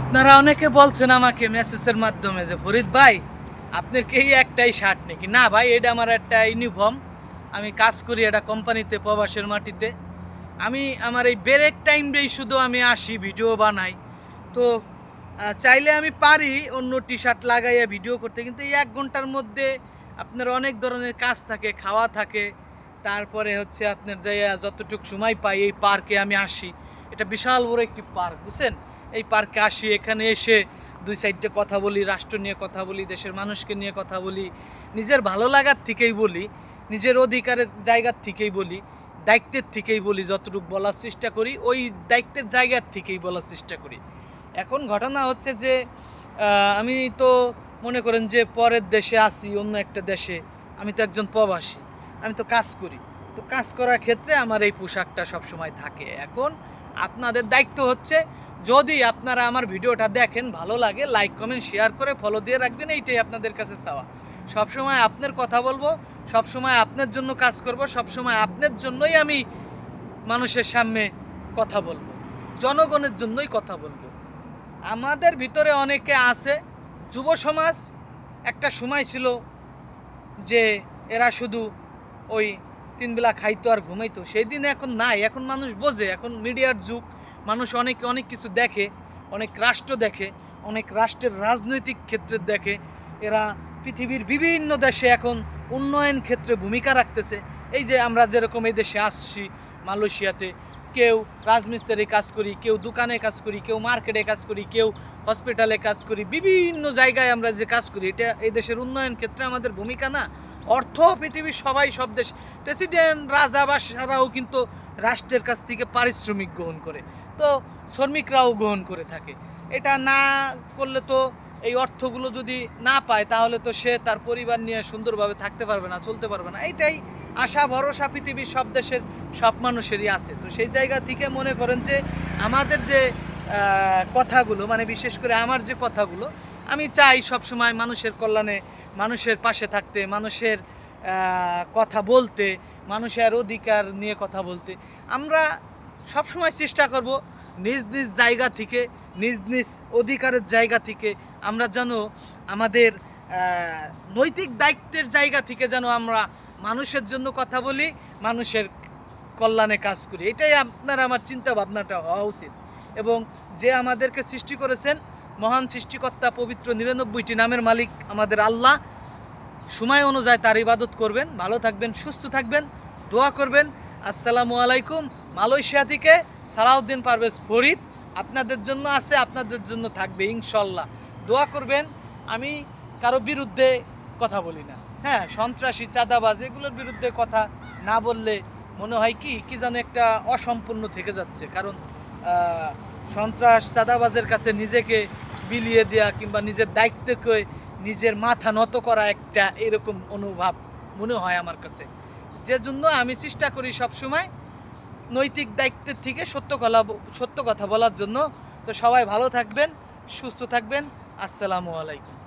আপনারা অনেকে বলছেন আমাকে মেসেজের মাধ্যমে যে, ফরিদ ভাই, আপনার কি একটাই শার্ট নাকি? না ভাই, এটা আমার একটা ইউনিফর্ম আমি কাজ করি এটা কোম্পানিতে প্রবাসের মাটিতে। আমি, আমার এই ব্রেক টাইমটাই শুধু আমি আসি ভিডিও বানাই। তো চাইলে আমি পারি অন্য টি শার্ট লাগাইয়া ভিডিও করতে, কিন্তু এই এক ঘণ্টার মধ্যে আপনার অনেক ধরনের কাজ থাকে, খাওয়া থাকে। তারপরে হচ্ছে আপনার যাইয়া যতটুকু সময় পাই, এই পার্কে আমি আসি। এটা বিশাল বড় একটি পার্ক বুঝছেন? এই পার্কে আসি, এখানে এসে দুই সাইডে কথা বলি, রাষ্ট্র নিয়ে কথা বলি, দেশের মানুষকে নিয়ে কথা বলি। নিজের ভালো লাগার থেকেই বলি, নিজের অধিকারের জায়গার থেকেই বলি, দায়িত্বের থেকেই বলি, যতটুকু বলার চেষ্টা করি, ওই দায়িত্বের জায়গার থেকেই বলার চেষ্টা করি। এখন ঘটনা হচ্ছে যে আমি তো মনে করেন যে পরের দেশে আসি অন্য একটা দেশে, আমি তো একজন প্রবাসী, আমি তো কাজ করি। তো কাজ করার ক্ষেত্রে আমার এই পোশাকটা সবসময় থাকে। এখন আপনাদের দায়িত্ব হচ্ছে, যদি আপনারা আমার ভিডিওটা দেখেন, ভালো লাগে লাইক কমেন্ট শেয়ার করে ফলো দিয়ে রাখবেন, এইটাই আপনাদের কাছে চাওয়া। সবসময় আপনার কথা বলব, সবসময় আপনার জন্য কাজ করব, সবসময় আপনার জন্যই আমি মানুষের সামনে কথা বলব, জনগণের জন্যই কথা বলব। আমাদের ভিতরে অনেকে আছে, যুব সমাজ, একটা সময় ছিল যে এরা শুধু ওই তিনবেলা খাইতো আর ঘুমাইতো। সেই দিন এখন নাই, এখন মানুষ বোঝে, এখন মিডিয়ার যুগ, মানুষ অনেক অনেক কিছু দেখে, অনেক রাষ্ট্র দেখে, অনেক রাষ্ট্রের রাজনৈতিক ক্ষেত্রে দেখে, এরা পৃথিবীর বিভিন্ন দেশে এখন উন্নয়ন ক্ষেত্রে ভূমিকা রাখতেছে। এই যে আমরা যেরকম এই দেশে আসছি, মালয়েশিয়াতে, কেউ রাজমিস্ত্রি কাজ করি, কেউ দোকানে কাজ করি, কেউ মার্কেটে কাজ করি, কেউ হসপিটালে কাজ করি, বিভিন্ন জায়গায় আমরা যে কাজ করি, এটা এই দেশের উন্নয়ন ক্ষেত্রে আমাদের ভূমিকা না। অর্থ পৃথিবীর সবাই সব দেশ। প্রেসিডেন্ট রাজা বাসারাও কিন্তু রাষ্ট্রের কাছ থেকে পারিশ্রমিক গ্রহণ করে, তো শ্রমিকরাও গ্রহণ করে থাকে। এটা না করলে তো এই অর্থগুলো যদি না পায়, তাহলে তো সে তার পরিবার নিয়ে সুন্দরভাবে থাকতে পারবে না, চলতে পারবে না। এইটাই আশা, ভরসা পৃথিবীর সব দেশের সব মানুষেরই আছে। তো সেই জায়গা থেকে মনে করেন যে আমাদের যে কথাগুলো মানে বিশেষ করে আমার যে কথাগুলো, আমি চাই সবসময় মানুষের কল্যাণে মানুষের পাশে থাকতে, মানুষের কথা বলতে, মানুষের অধিকার নিয়ে কথা বলতে। আমরা সবসময় চেষ্টা করব নিজ নিজ জায়গা থেকে, নিজ নিজ অধিকারের জায়গা থেকে আমরা যেন আমাদের নৈতিক দায়িত্বের জায়গা থেকে যেন আমরা মানুষের জন্য কথা বলি, মানুষের কল্যাণে কাজ করি। এটাই আপনার আমার চিন্তা ভাবনাটা হওয়া উচিত। এবং যে আমাদেরকে সৃষ্টি করেছেন মহান সৃষ্টিকর্তা পবিত্র নিরানব্বইটি নামের মালিক আমাদের আল্লাহ। সময় অনুযায়ী তার ইবাদত করবেন। ভালো থাকবেন, সুস্থ থাকবেন, দোয়া করবেন। আসসালামু আলাইকুম। মালয়েশিয়া থেকে সালাউদ্দিন পারভেজ ফরিদ। আপনাদের জন্য আছে, আপনাদের জন্য থাকবে, ইনশাল্লাহ। দোয়া করবেন, আমি কারও বিরুদ্ধে কথা বলি না। হ্যাঁ সন্ত্রাসী, চাঁদাবাজ, এগুলোর বিরুদ্ধে কথা না বললে মনে হয় কি কি যেন একটা অসম্পূর্ণ থেকে যাচ্ছে। কারণ সন্ত্রাস চাঁদাবাজের কাছে নিজেকে বিলিয়ে দেওয়া কিংবা নিজের দায়িত্বকে নিজের মাথা নত করা একটা এরকম অনুভব মনে হয় আমার কাছে। যে জন্য আমি চেষ্টা করি সবসময় নৈতিক দায়িত্বের থেকে সত্য কলা, সত্য কথা বলার জন্য। তো সবাই ভালো থাকবেন, সুস্থ থাকবেন। আসসালামু আলাইকুম।